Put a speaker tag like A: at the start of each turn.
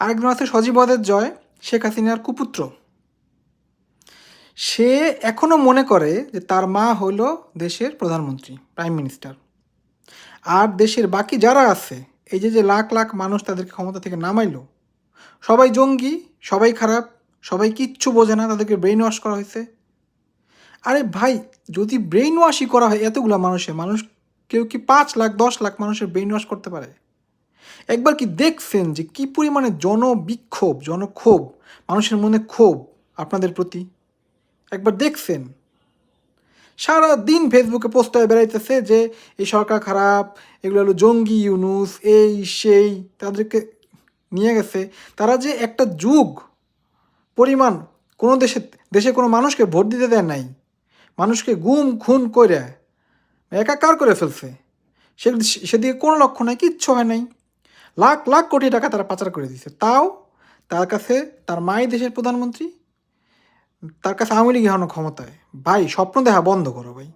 A: আরেকজন আছে সজীবদের জয়, শেখ হাসিনার কুপুত্র। সে এখনও মনে করে যে তার মা হল দেশের প্রধানমন্ত্রী, প্রাইম মিনিস্টার। আর দেশের বাকি যারা আছে, এই যে যে লাখ লাখ মানুষ তাদেরকে ক্ষমতা থেকে নামাইলো, সবাই জঙ্গি, সবাই খারাপ, সবাই কিচ্ছু বোঝে না তাদেরকে ব্রেইন ওয়াশ করা হয়েছে। আরে ভাই, যদি ব্রেইন ওয়াশই করা হয় এতগুলো মানুষে মানুষ কেউ কি পাঁচ লাখ, দশ লাখ মানুষের ব্রেইন ওয়াশ করতে পারে? একবার কি দেখছেন যে কি পরিমাণে জনবিক্ষোভ, জনক্ষোভ, মানুষের মনে ক্ষোভ আপনাদের প্রতি? একবার দেখছেন? সারা দিন ফেসবুকে পোস্টার বেড়াইতেছে যে এই সরকার খারাপ, এগুলো হলো জঙ্গি ইউনুস, এই, সেই, তাদেরকে নিয়ে গেছে। তারা যে একটা যুগ, পরিমাণ কোনো দেশে দেশে কোনো মানুষকে ভোট দিতে দেয় নাই, মানুষকে গুম, খুন করে একাকার করে ফেলছে। সে, সেদিকে কোনো লক্ষ্য নাই, কিচ্ছু হয় নাই। লাখ লাখ কোটি টাকা তারা পাচার করে দিছে তাও তার কাছে তার মাই দেশের প্রধানমন্ত্রী, তার কাছে আওয়ামী লীগ ক্ষমতায়। ভাই, স্বপ্ন দেখা বন্ধ করো ভাই।